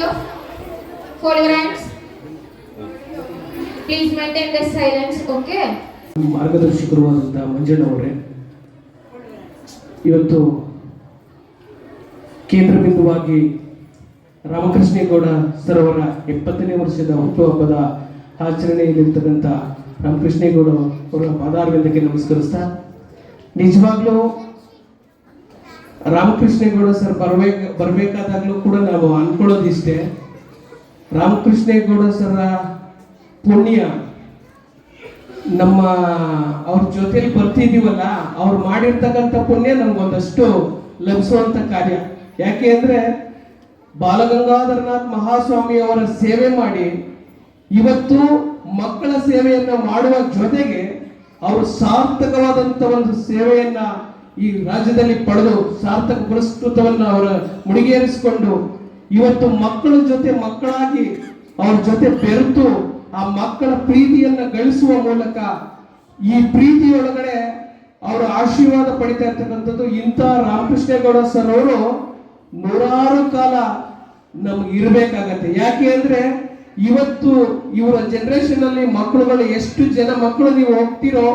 of hands. Please maintain the silence, okay? ಮಾರ್ಗದರ್ಶಕರು ಆದಂಥ ಮಂಜಣ್ಣವರೇ ಇವತ್ತು ಕೇಂದ್ರ ಬಿಂದುವಾಗಿ ರಾಮಕೃಷ್ಣೇಗೌಡ ಸರ್ ಎಪ್ಪತ್ತನೇ ವರ್ಷದ ಹುಟ್ಟುಹಬ್ಬದ ಆಚರಣೆಯಲ್ಲಿರ್ತಕ್ಕಂಥ ರಾಮಕೃಷ್ಣೇಗೌಡ ಅವರ ಪಾದಾರ್ವಿಂದಕ್ಕೆ ನಮಸ್ಕರಿಸ್ತಾ ನಿಜವಾಗ್ಲೂ ರಾಮಕೃಷ್ಣೇಗೌಡ ಸರ್ ಬರ್ಬೇಕ ಬರಬೇಕಾದಾಗಲೂ ಕೂಡ ನಾವು ಅನ್ಕೊಳ್ಳೋದಿಷ್ಟೇ. ರಾಮಕೃಷ್ಣೇಗೌಡ ಸರ ಪುಣ್ಯ. ನಮ್ಮ ಅವ್ರ ಜೊತೆಲಿ ಬರ್ತಿದೀವಲ್ಲ, ಅವ್ರು ಮಾಡಿರ್ತಕ್ಕಂಥ ಪುಣ್ಯ ನಮ್ಗೊಂದಷ್ಟು ಲಭಿಸುವಂತ ಕಾರ್ಯ. ಯಾಕೆ ಅಂದ್ರೆ ಬಾಲಗಂಗಾಧರನಾಥ್ ಮಹಾಸ್ವಾಮಿ ಅವರ ಸೇವೆ ಮಾಡಿ, ಇವತ್ತು ಮಕ್ಕಳ ಸೇವೆಯನ್ನ ಮಾಡುವ ಜೊತೆಗೆ ಅವರು ಸಾರ್ಥಕವಾದಂತ ಒಂದು ಸೇವೆಯನ್ನ ಈ ರಾಜ್ಯದಲ್ಲಿ ಪಡೆದು ಸಾರ್ಥಕ ಪುರಸ್ಕೃತವನ್ನು ಅವರ ಮುಡಿಗೇರಿಸಿಕೊಂಡು ಇವತ್ತು ಮಕ್ಕಳ ಜೊತೆ ಮಕ್ಕಳಾಗಿ ಅವ್ರ ಜೊತೆ ಬೆರೆತು ಆ ಮಕ್ಕಳ ಪ್ರೀತಿಯನ್ನ ಗಳಿಸುವ ಮೂಲಕ ಈ ಪ್ರೀತಿಯೊಳಗಡೆ ಅವರು ಆಶೀರ್ವಾದ ಪಡಿತಾ ಇರ್ತಕ್ಕಂಥದ್ದು ಇಂಥ ರಾಮಕೃಷ್ಣೇಗೌಡ ಸರ್ ಅವರು ನೂರಾರು ಕಾಲ ನಮ್ಗೆ ಇರಬೇಕಾಗತ್ತೆ. ಯಾಕೆ ಅಂದ್ರೆ ಇವತ್ತು ಇವರ ಜನರೇಷನ್ ಅಲ್ಲಿ ಮಕ್ಕಳುಗಳು ಎಷ್ಟು ಜನ ಮಕ್ಕಳು ನೀವು ಹೋಗ್ತಿರೋ,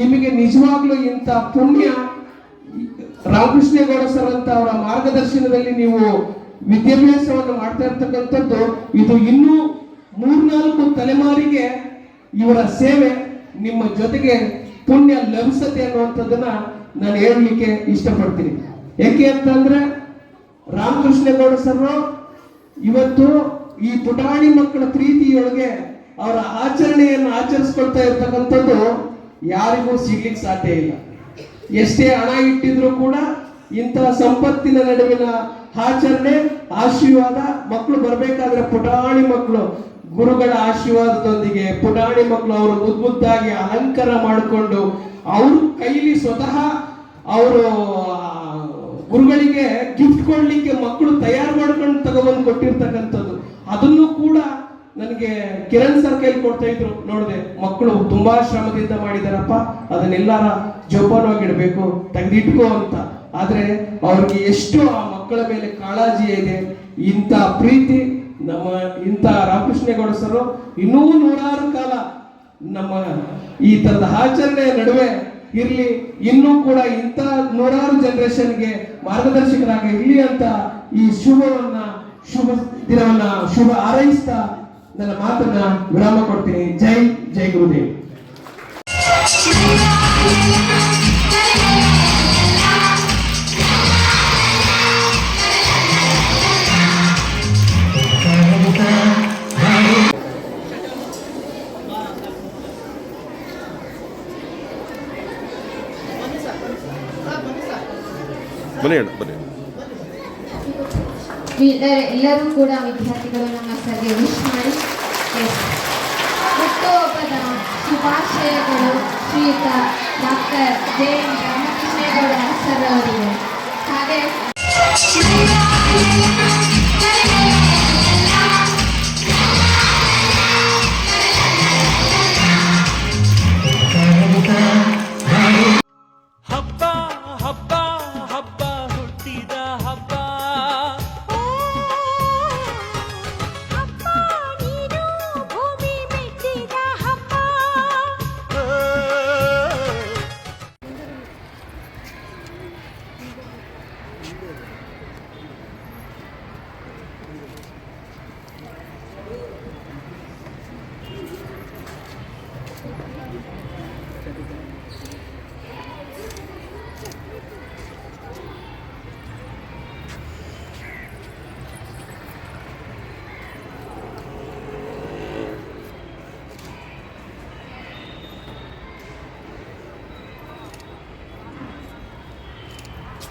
ನಿಮಗೆ ನಿಜವಾಗ್ಲೂ ಇಂಥ ಪುಣ್ಯ ರಾಮಕೃಷ್ಣೇಗೌಡ ಸರ್ ಅಂತ ಅವರ ಮಾರ್ಗದರ್ಶನದಲ್ಲಿ ನೀವು ವಿದ್ಯಾಭ್ಯಾಸವನ್ನು ಮಾಡ್ತಾ ಇರ್ತಕ್ಕಂಥದ್ದು, ಇದು ಇನ್ನೂ ಮೂರ್ನಾಲ್ಕು ತಲೆಮಾರಿಗೆ ಇವರ ಸೇವೆ, ನಿಮ್ಮ ಜೊತೆಗೆ ಪುಣ್ಯ ಲಭಿಸತೆ ಅನ್ನುವಂಥದ್ದನ್ನ ನಾನು ಹೇಳಲಿಕ್ಕೆ ಇಷ್ಟಪಡ್ತೀನಿ. ಯಾಕೆ ಅಂತಂದ್ರೆ, ರಾಮಕೃಷ್ಣೇಗೌಡ ಸರ್ ಇವತ್ತು ಈ ಪುಟಾಣಿ ಮಕ್ಕಳ ಪ್ರೀತಿಯೊಳಗೆ ಅವರ ಆಚರಣೆಯನ್ನು ಆಚರಿಸ್ಕೊಳ್ತಾ ಇರ್ತಕ್ಕಂಥದ್ದು ಯಾರಿಗೂ ಸಿಗ್ಲಿಕ್ಕೆ ಸಾಧ್ಯ ಇಲ್ಲ. ಎಷ್ಟೇ ಹಣ ಇಟ್ಟಿದ್ರು ಕೂಡ ಇಂತಹ ಸಂಪತ್ತಿನ ನಡುವಿನ ಆಚರಣೆ, ಆಶೀರ್ವಾದ, ಮಕ್ಕಳು ಬರಬೇಕಾದ್ರೆ ಪುಟಾಣಿ ಮಕ್ಕಳು, ಗುರುಗಳ ಆಶೀರ್ವಾದದೊಂದಿಗೆ ಪುಟಾಣಿ ಮಕ್ಕಳು ಅವರು ಮುದ್ದು ಮುದ್ದಾಗಿ ಅಲಂಕಾರ ಮಾಡಿಕೊಂಡು ಅವ್ರ ಕೈಲಿ ಸ್ವತಃ ಅವರು ಗುರುಗಳಿಗೆ ಗಿಫ್ಟ್ ಕೊಡ್ಲಿಕ್ಕೆ ಮಕ್ಕಳು ತಯಾರು ಮಾಡ್ಕೊಂಡು ತಗೊಬಂದು ನನಗೆ ಕಿರಣ್ ಸರ್ ಕೈಲಿ ಕೊಡ್ತಾ ಇದ್ರು. ನೋಡಿದೆ, ಮಕ್ಕಳು ತುಂಬಾ ಶ್ರಮದಿಂದ ಮಾಡಿದಾರಪ್ಪ, ಅದನ್ನೆಲ್ಲಾರ ಜೋಪಾನವಾಗಿ ಇಡಬೇಕು ತೆಗೆದಿಟ್ಕೋ ಅಂತ. ಆದ್ರೆ ಅವ್ರಿಗೆ ಎಷ್ಟು ಆ ಮಕ್ಕಳ ಮೇಲೆ ಕಾಳಜಿ ಇದೆ. ಇಂಥ ಪ್ರೀತಿ, ನಮ್ಮ ಇಂಥ ರಾಮಕೃಷ್ಣೇಗೌಡ ಸರ್, ಇನ್ನೂ ನೂರಾರು ಕಾಲ ನಮ್ಮ ಈ ತರದ ಆಚರಣೆಯ ನಡುವೆ ಇರ್ಲಿ, ಇನ್ನೂ ಕೂಡ ಇಂಥ ನೂರಾರು ಜನರೇಷನ್ಗೆ ಮಾರ್ಗದರ್ಶಕರಾಗಿ ಇರ್ಲಿ ಅಂತ ಈ ಶುಭವನ್ನ, ಶುಭ ದಿನವನ್ನ ಶುಭ ಹಾರೈಸ್ತಾ ನನ್ನ ಮಾತನ್ನ ವಿರಾಮ ಕೊಡ್ತೀನಿ ಜೈ ಜೈ ಗುರುದೇವ್ ಬನ್ನಿ ಅಣ್ಣ ಬನ್ನಿ ಎಲ್ಲರ- ಕೂಡ ವಿದ್ಯಾರ್ಥಿಗಳು ನಮ್ಮ ಸರ್ಗೆ ವಿಶ್ ಮಾಡಿ. ಹುಟ್ಟುಹಬ್ಬದ ಶುಭಾಶಯಗಳು ಶ್ರೀಯುತ doctor J N Ramakrishnegowda sir ಅವರಿಗೆ ಹಾಗೆ